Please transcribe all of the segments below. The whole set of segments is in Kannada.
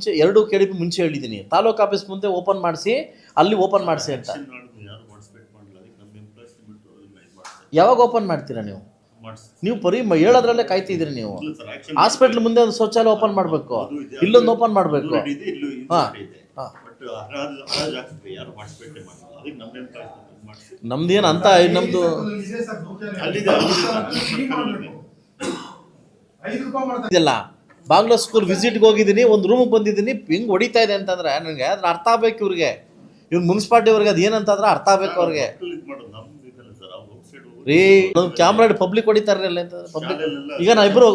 ಮುಂಚೆ ಎರಡು ಕೆ ಡಿ ಪಿ ಮುಂಚೆ ಹೇಳಿದ್ದೀನಿ. ತಾಲೂಕು ಆಫೀಸ್ ಮುಂದೆ ಓಪನ್ ಮಾಡಿಸಿ ಅಲ್ಲಿ ಓಪನ್ ಮಾಡಿಸಿ ಅಂತ. ಯಾವಾಗ ಓಪನ್ ಮಾಡ್ತೀರಾ ನೀವು? ನೀವು ಪರಿ ಮ- ಹೇಳೋದ್ರಲ್ಲೇ ಕಾಯ್ತಿದ್ದೀರಿ ನೀವು. ಹಾಸ್ಪಿಟ್ಲ್ ಮುಂದೆ ಒಂದು ಶೌಚಾಲಯ ಓಪನ್ ಮಾಡಬೇಕು. ಇಲ್ಲೊಂದು ಓಪನ್ ಮಾಡಬೇಕು. ಹಾಂ ಇದೆ ಇಲ್ಲೂ ಇದು. ಹಾ. ನಮ್ದೇನು ಅಂತ ನಮ್ದು ಇದೆಲ್ಲ. ಬಾಂಗ್ಲಾ ಸ್ಕೂಲ್ ವಿಸಿಟ್ಗೆ ಹೋಗಿದ್ದೀನಿ ಒಂದು ರೂಮಿಗೆ ಬಂದಿದ್ದೀನಿ ಹಿಂಗೆ ಹೊಡಿತಾ ಇದೆ ಅಂತಂದ್ರೆ ನನಗೆ ಅದ್ರ ಅರ್ಥ ಆಗ್ಬೇಕು ಇವ್ರಿಗೆ. ಇವ್ರು ಮುನ್ಸಿಪಾಲ್ಟಿ ಅವ್ರಿಗೆ ಅದು ಏನಂತಂದ್ರೆ ಅರ್ಥ ಆಗ್ಬೇಕು ಅವ್ರಿಗೆ. ರೀ ಒಂದು ಕ್ಯಾಮ್ರಾ ಪಬ್ಲಿಕ್ ಹೊಡಿತಾರಲ್ಲ ಅಂತ ಪಬ್ಲಿಕ್ ಈಗ ನಾ ಇಬ್ರು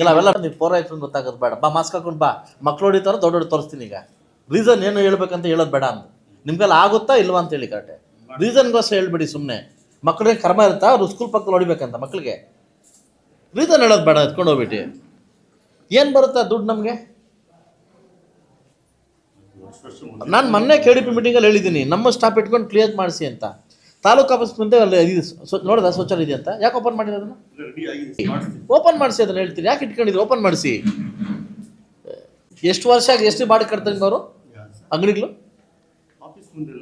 ಇಲ್ಲ ಅವೆಲ್ಲ ನೀವು ಫೋರ್ ಆಯ್ತು ಗೊತ್ತಾಗೋದು ಬೇಡ. ಬಾ ಮಾಸ್ಕ್ ಹಾಕೊಂಡು ಬಾ. ಮಕ್ಳು ಹೊಡಿತಾರ ದೊಡ್ಡ ದೊಡ್ಡ ತೋರಿಸ್ತೀನಿ ಈಗ. ರೀಸನ್ ಏನು ಹೇಳ್ಬೇಕಂತ ಹೇಳೋದು ಬೇಡ ಅಂತ ನಿಮ್ಗೆಲ್ಲ ಆಗುತ್ತಾ ಇಲ್ವಾ ಅಂತ ಹೇಳಿ ಕರೆಕ್ಟೆ ರೀಸನ್ಗೋಸ್ಕರ ಹೇಳ್ಬಿಡಿ ಸುಮ್ಮನೆ ಮಕ್ಳಿಗೆ ಕರ್ಮ ಇರುತ್ತಾ? ಅವ್ರು ಸ್ಕೂಲ್ ಪಕ್ಕದಲ್ಲಿ ಹೊಡಿಬೇಕಂತ ಮಕ್ಳಿಗೆ. ರೀಸನ್ ಹೇಳೋದು ಬೇಡ ಎತ್ಕೊಂಡು ಹೋಗ್ಬಿಟ್ಟು. ಏನು ಬರುತ್ತಾ ದುಡ್ಡು ನಮಗೆ? ನಾನು ಮೊನ್ನೆ ಕೆ ಡಿ ಪಿ ಮೀಟಿಂಗಲ್ಲಿ ಹೇಳಿದ್ದೀನಿ ನಮ್ಮ ಸ್ಟಾಪ್ ಇಟ್ಕೊಂಡು ಕ್ಲಿಯರ್ ಮಾಡಿಸಿ ಅಂತ. ತಾಲೂಕು ಆಫೀಸ್ ಮುಂದೆ ಅಲ್ಲಿ ಇದು ನೋಡ್ದ ಶೌಚಾಲಯ ಇದೆ ಅಂತ. ಯಾಕೆ ಓಪನ್ ಮಾಡಿದ್ರೆ ಅದನ್ನು ಓಪನ್ ಮಾಡಿಸಿ ಅದನ್ನು ಹೇಳ್ತೀನಿ ಯಾಕೆ ಇಟ್ಕೊಂಡಿದ್ರು? ಓಪನ್ ಮಾಡಿಸಿ. ಎಷ್ಟು ವರ್ಷ ಆಗಿ ಎಷ್ಟು ಬಾಡಿಗೆ ಕಟ್ತಾರೆ ಅವರು? ಅಂಗಡಿಗಳು?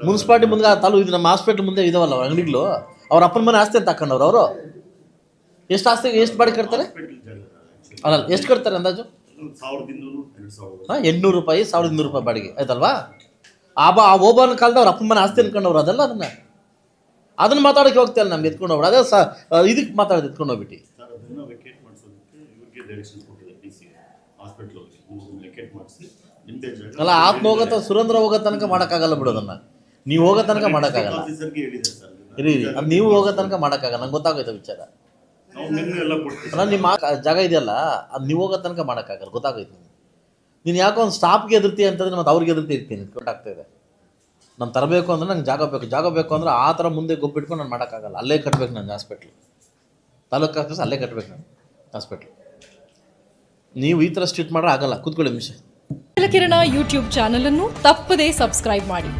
ಮುನ್ಸಿಪಾಲ್ಟಿ ಮುಂದೆ ತಾಲೂಕು ಇದು ನಮ್ಮ ಹಾಸ್ಪಿಟ್ಲ್ ಮುಂದೆ ಇದಾವಲ್ಲ ಅವ್ರ ಅಂಗಡಿಗಳು? ಅವ್ರ ಅಪ್ಪನ ಮನೆ ಆಸ್ತಿ ಅಂತ ಹಾಕೊಂಡವ್ರು ಅವರು? ಎಷ್ಟು ಆಸ್ತಿ ಎಷ್ಟು ಬಾಡಿಗೆ ಕಟ್ತಾರೆ? ಅಲ್ಲ ಎಷ್ಟು ಕೊಡ್ತಾರೆ ಅಂದಾಜು? ಹಾಂ ಎಂಟ್ನೂರು ರೂಪಾಯಿ ಸಾವಿರದ ಇನ್ನೂರು ರೂಪಾಯಿ ಬಾಡಿಗೆ. ಆಯ್ತಲ್ವಾ? ಆ ಬಾ ಆ ಓಬನ್ ಕಾಲದ ಅವ್ರ ಅಪ್ಪನ ಮನೆ ಆಸ್ತಿ ಅನ್ಕೊಂಡವ್ರು ಅದಲ್ಲ ಅದನ್ನ? ಅದನ್ನ ಮಾತಾಡೋಕೆ ಹೋಗ್ತಾರೆ ನಮ್ಗೆ ಎತ್ಕೊಂಡು ಹೋಗ್ಬಿಡ. ಅದೇ ಸ ಇದಕ್ಕೆ ಮಾತಾಡೋದು ಎತ್ಕೊಂಡು ಹೋಗ್ಬಿಟ್ಟು. ಅಲ್ಲ ಆತ್ಮ ಹೋಗತ್ತ ಸುರೇಂದ್ರ ಹೋಗೋ ತನಕ ಮಾಡೋಕ್ಕಾಗಲ್ಲ ಬಿಡು ಅದನ್ನ. ನೀವು ಹೋಗೋ ತನಕ ಮಾಡೋಕ್ಕಾಗಲ್ಲ. ಇರಿ ನೀವು ಹೋಗೋ ತನಕ ಮಾಡೋಕ್ಕಾಗಲ್ಲ. ನಂಗೆ ಗೊತ್ತಾಗೋಯ್ತು ವಿಚಾರ. ಅಲ್ಲ ನಿಮ್ಮ ಜಾಗ ಇದೆಯಲ್ಲ ಅದು ನೀವು ಹೋಗೋ ತನಕ ಮಾಡೋಕ್ಕಾಗಲ್ಲ ಗೊತ್ತಾಗೈತೆ ನಿಮ್ಗೆ. ನೀನು ಯಾಕೋ ಒಂದು ಸ್ಟಾಫ್ಗೆ ಎದುರ್ತಿ ಅಂತಂದ್ರೆ ಮತ್ತೆ ಅವ್ರಿಗೆ ಎದುರ್ತಿ ಇರ್ತೀನಿ ಗೊತ್ತಾಗ್ತಾ ಇದೆ. ನಾನು ತರಬೇಕು ಅಂದ್ರೆ ನಂಗೆ ಜಾಗ ಬೇಕು ಜಾಗ ಬೇಕು ಅಂದ್ರೆ ಆ ಥರ ಮುಂದೆ ಗೊಬ್ಬಿಟ್ಕೊಂಡು ನಾನು ಮಾಡೋಕ್ಕಾಗಲ್ಲ. ಅಲ್ಲೇ ಕಟ್ಬೇಕು ನನ್ನ ಹಾಸ್ಪಿಟ್ಲು ತಾಲೂಕು ಆಸ್ಪತ್ರೆ ಅಲ್ಲೇ ಕಟ್ಬೇಕು ನಾನು ಹಾಸ್ಪಿಟ್ಲು ನೀವು ಈ ಥರ ಸ್ಟ್ರೀಟ್ ಮಾಡ್ರೆ ಆಗಲ್ಲ ಕೂತ್ಕೊಳ್ಳಿ ನಿಮಿಷ. ಕಿರಣ ಯೂಟ್ಯೂಬ್ ಚಾನಲನ್ನು ತಪ್ಪದೇ ಸಬ್ಸ್ಕ್ರೈಬ್ ಮಾಡಿ.